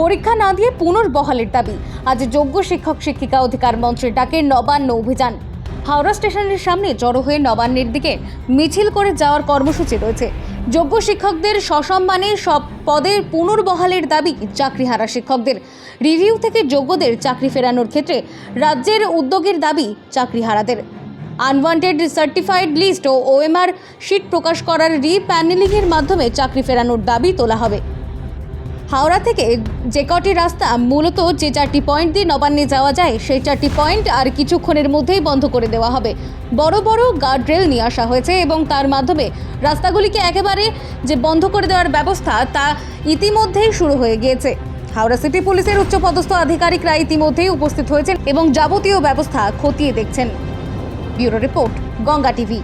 পরীক্ষা না দিয়ে পুনর্বহালের দাবি। আজ যোগ্য শিক্ষক, শিক্ষিকা, অধিকার মঞ্চের ডাকে নবান্ন অভিযান। হাওড়া স্টেশনের সামনে জড়ো হয়ে নবান্নের দিকে মিছিল করে যাওয়ার কর্মসূচি রয়েছে। যোগ্য শিক্ষকদের সসম্মানে সব পদের পুনর্বহালের দাবি চাকরিহারা শিক্ষকদের। রিভিউ থেকে যোগ্যদের চাকরি ফেরানোর ক্ষেত্রে রাজ্যের উদ্যোগের দাবি চাকরিহারাদের। আনওয়ান্টেড সার্টিফাইড লিস্ট ও ওএমআর শিট প্রকাশ করার রিপ্যানেলিংয়ের মাধ্যমে চাকরি ফেরানোর দাবি তোলা হবে। হাওড়া থেকে যে কটি রাস্তা, মূলত যে চারটি পয়েন্ট দিয়ে নবান্নে যাওয়া যায়, সেই চারটি পয়েন্ট আর কিছুক্ষণের মধ্যেই বন্ধ করে দেওয়া হবে। বড় বড় গার্ডরেল নিয়ে আসা হয়েছে এবং তার মাধ্যমে রাস্তাগুলিকে একেবারে যে বন্ধ করে দেওয়ার ব্যবস্থা, তা ইতিমধ্যেই শুরু হয়ে গিয়েছে। হাওড়া সিটি পুলিশের উচ্চপদস্থ আধিকারিকরা ইতিমধ্যেই উপস্থিত হয়েছেন এবং যাবতীয় ব্যবস্থা খতিয়ে দেখছেন। Bureau report, Ganga TV.